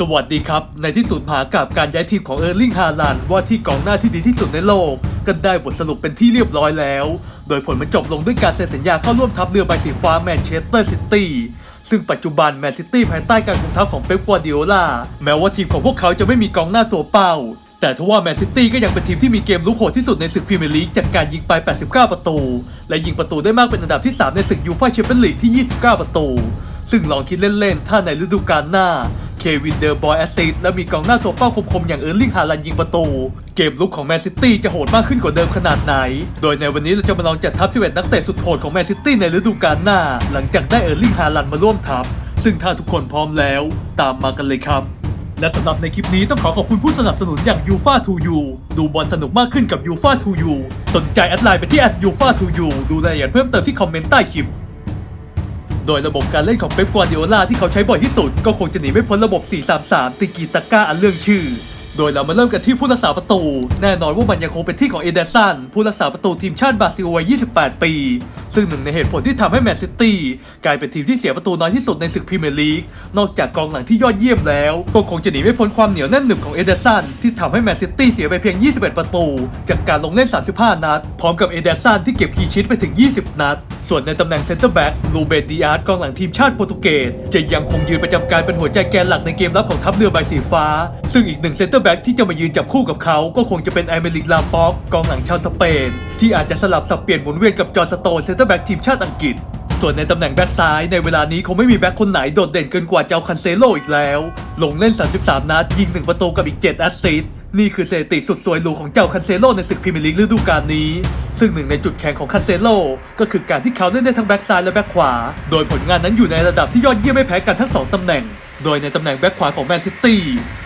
สวัสดีครับ ในที่สุดมหากาบการย้ายทีมของเออร์ลิงฮาลันว่าที่กองหน้าที่ดีที่สุดในโลก ก็ได้บทสรุปเป็นที่เรียบร้อยแล้ว โดยผลมันจบลงด้วยการเซ็นสัญญาเข้าร่วมทัพเรือใบสีฟ้าแมนเชสเตอร์ซิตี้ซึ่งปัจจุบันแมนซิตี้ภายใต้การคุมทัพของเป๊ปกัวดิโอลาแม้ว่าทีมของพวกเขาจะไม่มีกองหน้าตัวเป้า แต่ทว่าแมนซิตี้ก็ยังเป็นทีมที่มีเกมลุกโหดที่สุดในศึกพรีเมียร์ลีกจากการยิงไป 89 ประตู และยิงประตูได้มากเป็นอันดับที่ 3 ในศึกยูฟ่าแชมเปี้ยนลีกที่ 29 ประตู ซึ่งลองคิดเล่นๆ ถ้าในฤดูกาลหน้า วินเดอร์บอยแอสซิสและมีกองหน้าตัวเป้าคมๆ อย่างเออร์ลิงฮาลันยิงประตู เกมลุกของแมนซิตี้จะโหดมากขึ้นกว่าเดิมขนาดไหน โดยในวันนี้เราจะมาลองจัดทัพ11นักเตะสุดโหดของแมนซิตี้ในฤดูกาลหน้า หลังจากได้เออร์ลิงฮาลันมาร่วมทัพ ซึ่งถ้าทุกคนพร้อมแล้ว ตามมากันเลยครับและสำหรับในคลิปนี้ต้องขอขอบคุณผู้สนับสนุนอย่าง u f a 2 u ดูบอลสนุกมากขึ้นกับ u f a 2 u สนใจแอดไลน์ไปที่ u f a 2 u ดูรายละเอียดเพิ่มเติมที่คอมเมนต์ใต้คลิป โดยระบบการเล่นของเป๊ปกัวร์ดิโอลาที่เขาใช้บ่อยที่สุด ก็คงจะหนีไม่พ้นระบบ 4-3-3 ติกีตาก้าอันเรื่องชื่อ โดยเรามาเริ่มกันที่ผู้รักษาประตู แน่นอนว่ามันยังคงเป็นที่ของเอเดสันผู้รักษาประตูทีมชาติบราซิลวัย 28 ปี ซึ่งหนึ่งในเหตุผลที่ทำให้แมนซิตี้กลายเป็นทีมที่เสียประตูน้อยที่สุดในศึกพรีเมียร์ลีก นอกจากกองหลังที่ยอดเยี่ยมแล้ว ก็คงจะหนีไม่พ้นความเหนียวแน่นหนึบของเอเดสันที่ทำให้แมนซิตี้เสียไปเพียง 21 ประตู จากการลงเล่น 35 นัด พร้อมกับเอเดสันที่เก็บคีชิตไปถึง 20 นัดส่วนในตำแหน่งเซนเตอร์แบ็กลูเบดิอาร์ตกองหลังทีมชาติโปรตุเกสจะยังคงยืนประจำการเป็นหัวใจแกนหลักในเกมรับของทัพเรือใบสีฟ้า ซึ่งอีกหนึ่งเซนเตอร์แบ็กที่จะมายืนจับคู่กับเขาก็คงจะเป็นไอเมริกลาป็อกกองหลังชาวสเปน ที่อาจจะสลับสับเปลี่ยนหมุนเวียนกับจอร์สโตนเซนเตอร์แบ็กทีมชาติอังกฤษส่วนในตำแหน่งแบ็กซ้ายในเวลานี้คงไม่มีแบ็กคนไหนโดดเด่นเกินกว่าเจ้าคันเซโลอีกแล้ว ลงเล่น 33 นัด ยิง 1 ประตูกับอีก 7 แอสซิสต์นี่คือสถิติสุดสวยหรูของเจ้าคันเซโลในศึกพรีเมียร์ลีกฤดูกาลนี้ ซึ่งหนึ่งในจุดแข็งของคันเซโลก็คือการที่เขาเล่นได้ทั้งแบ็กซ้ายและแบ็กขวา โดยผลงานนั้นอยู่ในระดับที่ยอดเยี่ยมไม่แพ้กันทั้งสองตำแหน่ง โดยในตำแหน่งแบ็กขวาของแมนซิตี้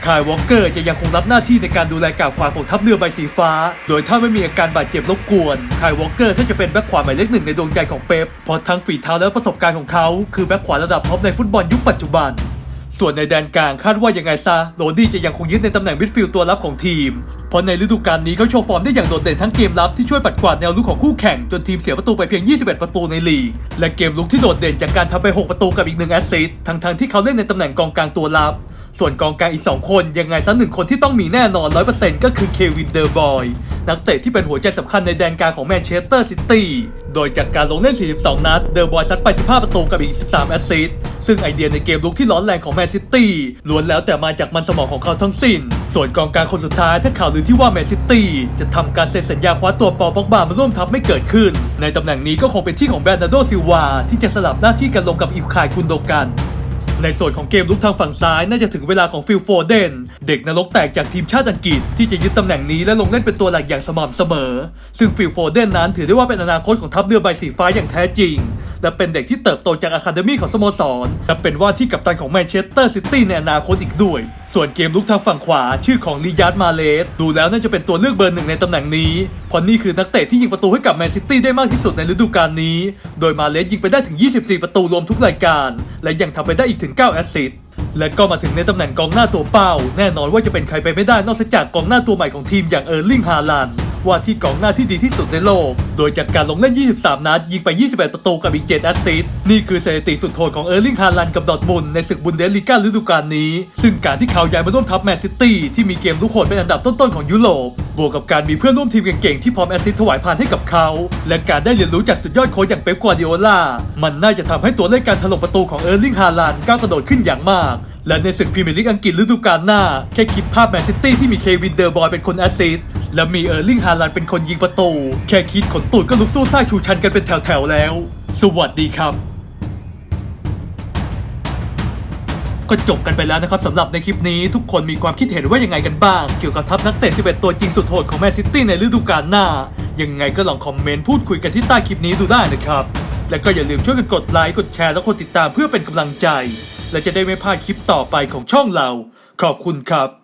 คายวอลเกอร์จะยังคงรับหน้าที่ในการดูแลกาบขวาของทัพเรือใบสีฟ้า โดยถ้าไม่มีอาการบาดเจ็บรบกวนคายวอลเกอร์ถ้าจะเป็นแบ็กขวาหมายเลขหนึ่งในดวงใจของเป๊ปเพราะทั้งฝีเท้าและประสบการณ์ของเขา คือแบ็กขวาระดับท็อปในฟุตบอลยุคปัจจุบันส่วนในแดนกลางคาดว่ายังไงซะโรดี้จะยังคงยึดในตำแหน่งมิดฟิลด์ตัวรับของทีม เพราะในฤดูกาลนี้เขาโชว์ฟอร์มได้อย่างโดดเด่นทั้งเกมรับที่ช่วยปัดกวาดแนวลุกของคู่แข่งจนทีมเสียประตูไปเพียง 21 ประตูในลีก และเกมลุกที่โดดเด่นจากการทำไป 6 ประตูกับอีกหนึ่งแอสซิสต์ทั้งๆที่เขาเล่นในตำแหน่งกองกลางตัวรับ ส่วนกองกลางอีก 2 คนยังไงซะหนึ่งคนที่ต้องมีแน่นอน 100%ก็คือเควินเดอร์บอย นักเตะที่เป็นหัวใจสำคัญในแดนกลางของแมนเชสเตอร์ซิตี้โดยจากการลงเล่น 42 นัด เดอร์บอยซัดไป 15 ประตูกับอีก 13 แอสซิสต์ซึ่งไอเดียในเกมลุกที่ร้อนแรงของแมนซิตี้ล้วนแล้วแต่มาจากมันสมองของเขาทั้งสิ้น ส่วนกองกลางคนสุดท้ายถ้าข่าวลือที่ว่าแมนซิตี้จะทำการเซ็นสัญญาคว้าตัวปอปอกบามาร่วมทัพไม่เกิดขึ้น ในตำแหน่งนี้ก็คงเป็นที่ของแบรนาร์โดซิลวาที่จะสลับหน้าที่กันลงกับอิวคายคุนโดกัน ในส่วนของเกมลุกทางฝั่งซ้ายน่าจะถึงเวลาของฟิลโฟเดน เด็กนรกแตกจากทีมชาติอังกฤษ ที่จะยึดตำแหน่งนี้และลงเล่นเป็นตัวหลักอย่างสม่ำเสมอ ซึ่งฟิลโฟเดนนั้นถือได้ว่าเป็นอนาคตของทัพเรือใบสีฟ้าอย่างแท้จริง และเป็นเด็กที่เติบโตจากอะคาเดมี่ของสโมสรและเป็นว่าที่กัปตันของแมนเชสเตอร์ซิตี้ในอนาคตอีกด้วย ส่วนเกมลุกทางฝั่งขวาชื่อของลียาร์ดมาเลสดูแล้วน่าจะเป็นตัวเลือกเบอร์หนึ่งในตำแหน่งนี้เพราะนี่คือนักเตะที่ยิงประตูให้กับแมนซิตี้ได้มากที่สุดในฤดูกาลนี้ โดยมาเลสยิงไปได้ถึง 24 ประตูรวมทุกรายการ และยังทำไปได้อีกถึง 9 แอสซิสต์และก็มาถึงในตำแหน่งกองหน้าตัวเป้า แน่นอนว่าจะเป็นใครไปไม่ได้นอกจากกองหน้าตัวใหม่ของทีมอย่างเออร์ลิงฮาลัน ว่าที่กองหน้าที่ดีที่สุดในโลก โดยจากการลงเล่น 23 นัด ยิงไป 21 ประตูกับอีก 7 แอสซิสต์ นี่คือสถิติสุดโหดของเออร์ลิงฮาลันกับดอทมุนในศึกบุนเดสลีกาฤดูกาลนี้ ซึ่งการที่เขาย้ายมาร่วมทัพแมนซิตี้ที่มีเกมลุกโหดเป็นอันดับต้นๆของยุโรป บวกกับการมีเพื่อนร่วมทีมเก่งๆที่พร้อมแอสซิสต์ถวายพานให้กับเขา และการได้เรียนรู้จากสุดยอดโค้ชอย่างเป๊ปกัวร์ดิโอลา มันน่าจะทำให้ตัวเลขการถล่มประตูของเออร์ลิงฮาลันก้าวกระโดดขึ้นอย่างมากและในศึกพรีเมียร์ลีกอังกฤษฤดูกาลหน้า แค่คิดภาพแมนซิตี้ที่มีเควินเดอร์บอยเป็นคนแอสซิสต์ และมีเออร์ลิงฮาลันเป็นคนยิงประตู แค่คิดขนตูดก็ลุกสู้ซ่าชูชันกันเป็นแถวๆแล้ว สวัสดีครับก็จบกันไปแล้วนะครับสำหรับในคลิปนี้ทุกคนมีความคิดเห็นว่ายังไงกันบ้าง เกี่ยวกับทัพนักเตะ 11 ตัวจริงสุดโหดของแมนซิตี้ในฤดูกาลหน้า ยังไงก็ลองคอมเมนต์พูดคุยกันที่ใต้คลิปนี้ดูได้นะครับ และก็อย่าลืมช่วยกันกดไลค์กดแชร์และกดติดตามเพื่อเป็นกำลังใจ และจะได้ไม่พลาดคลิปต่อไปของช่องเรา ขอบคุณครับ